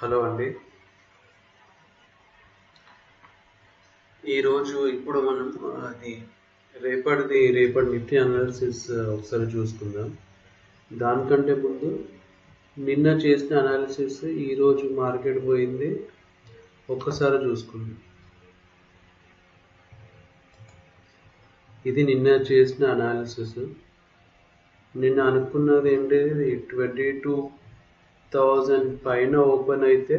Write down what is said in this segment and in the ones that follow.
Hello అండి. ఈరోజు ఇప్పుడు మనం అది రేపటిది రేపటి నిఫ్టీ అనాలిసిస్ ఒకసారి చూసుకుందాం. దానికంటే ముందు నిన్న చేసిన అనాలిసిస్ ఈరోజు మార్కెట్ పోయింది. ఒక్కసారి చూసుకుందాం. ఇది నిన్న చేసిన అనాలిసిస్ నిన్న అనుకున్నది ఏంటి? ట్వంటీ టూ థౌజండ్ పైన ఓపెన్ అయితే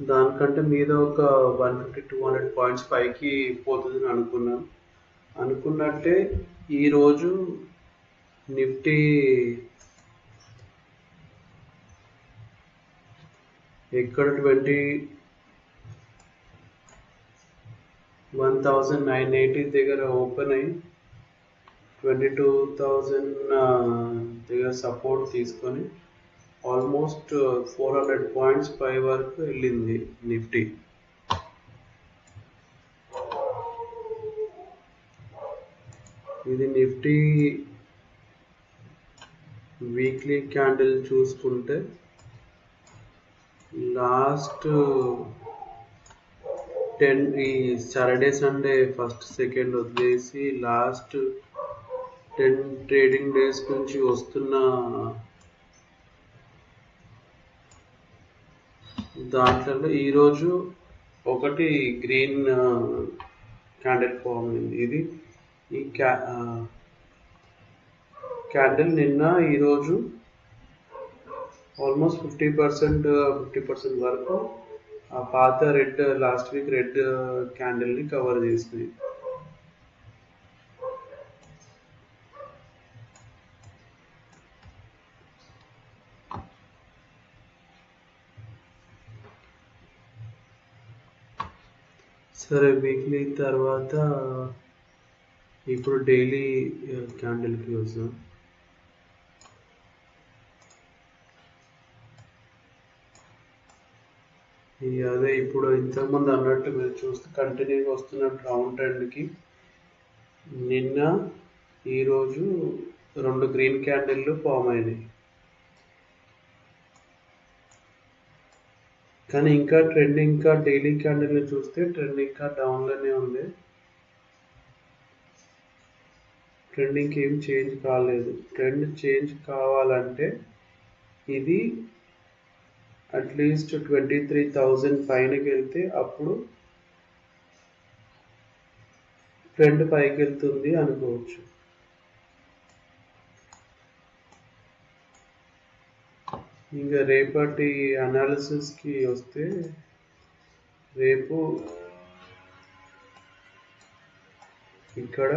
దానికంటే మీద ఒక one fifty two hundred points పైకి పోతుందని అనుకున్నాను. అనుకున్నట్టే ఈరోజు నిఫ్టీ ఎక్కడ twenty one thousand nine eighty దగ్గర ఓపెన్ అయ్యి ట్వంటీ టూ థౌజండ్ దగ్గర సపోర్ట్ తీసుకొని ఆల్మోస్ట్ ఫోర్ హండ్రెడ్ పాయింట్స్ పై వరకు వెళ్ళింది నిఫ్టీ. ఇది నిఫ్టీ వీక్లీ క్యాండిల్ చూసుకుంటే లాస్ట్ టెన్ uh, ఈ సాటర్డే సండే ఫస్ట్ సెకండ్ వదిలేసి లాస్ట్ టెన్ ట్రేడింగ్ డేస్ నుంచి వస్తున్న దాంట్లో ఈరోజు ఒకటి గ్రీన్ క్యాండిల్ ఫామ్ అయింది ఇది ఈ క్యా క్యాండిల్ నిన్న ఈరోజు almost fifty percent fifty percent వరకు ఆ పాత రెడ్ లాస్ట్ వీక్ రెడ్ క్యాండిల్ని కవర్ చేసింది. సరే వీక్లీ తర్వాత ఇప్పుడు డైలీ క్యాండిల్కి వస్తాం అదే ఇప్పుడు ఇంతకుముందు అన్నట్టు మీరు చూస్తే కంటిన్యూగా వస్తున్న రౌండ్ ట్రెండ్కి నిన్న ఈరోజు రెండు గ్రీన్ క్యాండిల్లు ఫామ్ అయినాయి. కానీ ఇంకా ట్రెండ్ ఇంకా డైలీ క్యాండిల్ చూస్తే ట్రెండ్ ఇంకా డౌన్లోనే ఉంది. ట్రెండింగ్కి ఏం చేంజ్ కాలేదు. ట్రెండ్ చేంజ్ కావాలంటే ఇది అట్లీస్ట్ ట్వంటీ త్రీ థౌజండ్ పైనకి వెళ్తే అప్పుడు ట్రెండ్ పైకి వెళ్తుంది అనుకోవచ్చు. ఇంకా రేపటి అనాలిసిస్కి వస్తే రేపు ఇక్కడ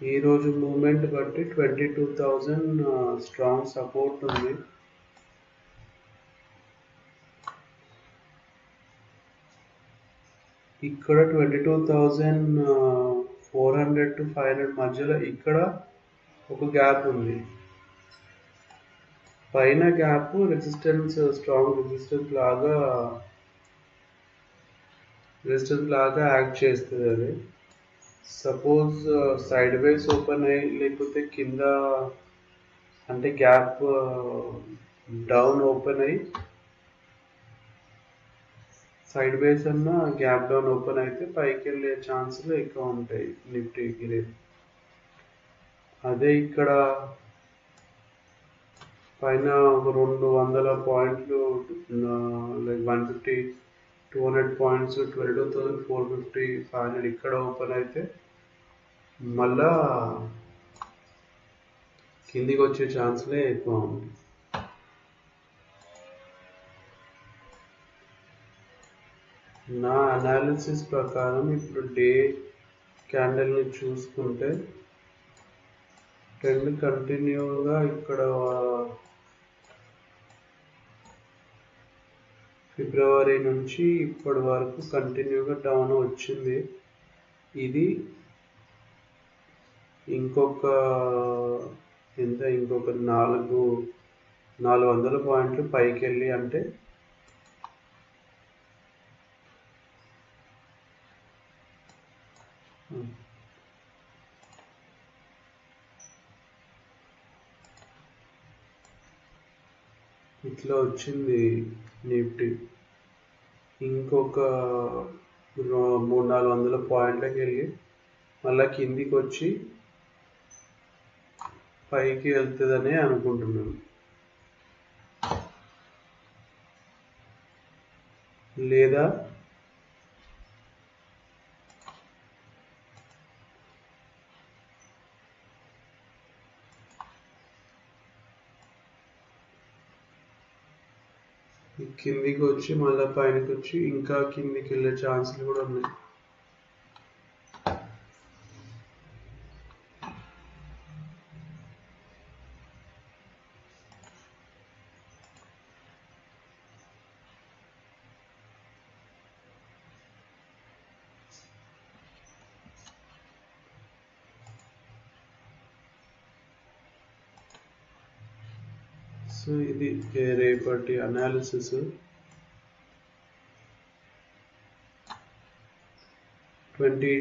ఈరోజు మూమెంట్ బట్టి twenty two thousand strong support ఉంది. ఇక్కడ twenty two thousand four hundred to five hundred మధ్యలో ఇక్కడ ఒక గ్యాప్ ఉంది. పైన గ్యాప్ రెసిస్టెన్స్ స్ట్రాంగ్ రెసిస్టెన్స్ లాగా రెసిస్టెన్స్ లాగా యాక్ట్ చేస్తుంది అది. సపోజ్ సైడ్ వేస్ ఓపెన్ అయ్యి లేకపోతే కింద అంటే గ్యాప్ డౌన్ ఓపెన్ అయ్యి సైడ్ వేస్ అన్న గ్యాప్ డౌన్ ఓపెన్ అయితే పైకి వెళ్ళే ఛాన్సులు ఎక్కువ ఉంటాయి నిఫ్టీకి రేపు అదే ఇక్కడ పైన ఒక రెండు వందల పాయింట్లు like one fifty two hundred points twelve thousand four fifty five hundred ఇక్కడ ఓపెన్ అయితే మళ్ళా కిందికి వచ్చే ఛాన్స్లే ఎక్కువ ఉంది నా అనాలిసిస్ ప్రకారం ఇప్పుడు డే క్యాండిల్ని చూసుకుంటే ట్రెండ్ కంటిన్యూగా ఇక్కడ ఫిబ్రవరి నుంచి ఇప్పటి వరకు కంటిన్యూగా డౌన్ వచ్చింది. ఇది ఇంకొక ఎంత? ఇంకొక నాలుగు నాలుగు వందల పాయింట్లు పైకి వెళ్ళి అంటే ఇట్లా వచ్చింది నిఫ్టీ ఇంకొక మూడు నాలుగు వందల పాయింట్లకి వెళ్ళి మళ్ళీ కిందికి వచ్చి పైకి వెళ్తుందని అనుకుంటున్నాను. లేదా కిందికి వచ్చి మళ్ళీ పైనకి వచ్చి ఇంకా కిందికి వెళ్ళే ఛాన్సులు కూడా ఉన్నాయి. సో ఇది రేపటి analysis twenty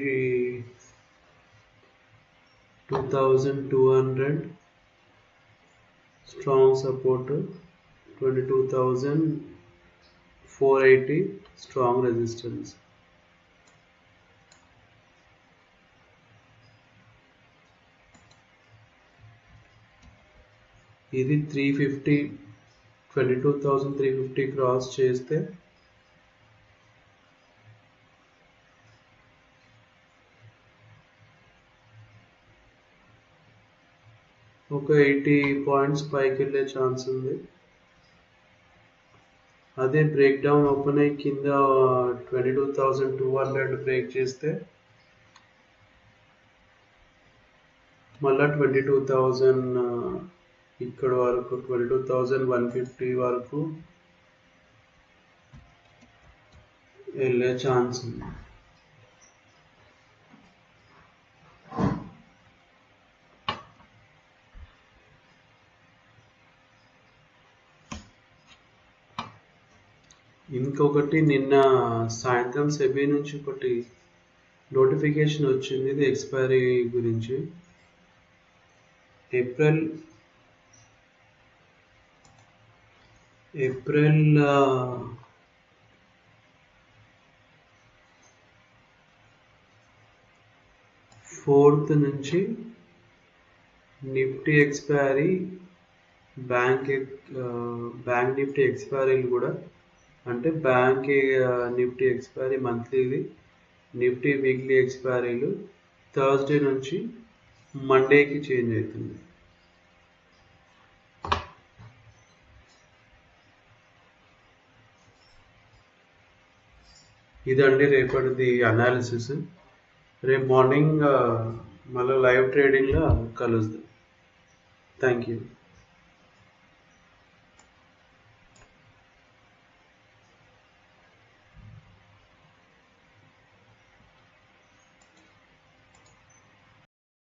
two thousand two hundred strong support twenty two thousand four eighty strong resistance ఇది three fifty twenty two thousand three fifty cross చేస్తే ఒక ఎయిటీ పాయింట్స్ పైకి వెళ్ళే ఛాన్స్ ఉంది. అదే బ్రేక్ డౌన్ ఓపెన్ అయ్యి కింద twenty two thousand two hundred break చేస్తే మళ్ళా ట్వంటీ టూ థౌజండ్ ఇక్కడ వరకు twenty two thousand one fifty వరకు వెళ్ళే ఛాన్స్ ఉంది. ఇంకొకటి నిన్న సాయంత్రం సెబీ నుంచి ఒకటి నోటిఫికేషన్ వచ్చింది ఇది ఎక్స్పైరీ గురించి. ఏప్రిల్ ఏప్రిల్ ఫోర్త్ నుంచి Nifty expiry bank bank Nifty ఎక్స్పైరీలు కూడా అంటే బ్యాంక్ నిఫ్టీ ఎక్స్పైరీ మంత్లీది నిఫ్టీ వీక్లీ ఎక్స్పైరీలు థర్స్డే నుంచి మండేకి చేంజ్ అవుతుంది. ఇదండి రేపటిది అనాలిసిస్ రేపు మార్నింగ్ మళ్ళీ లైవ్ ట్రేడింగ్లో కలుద్దాం. Thank you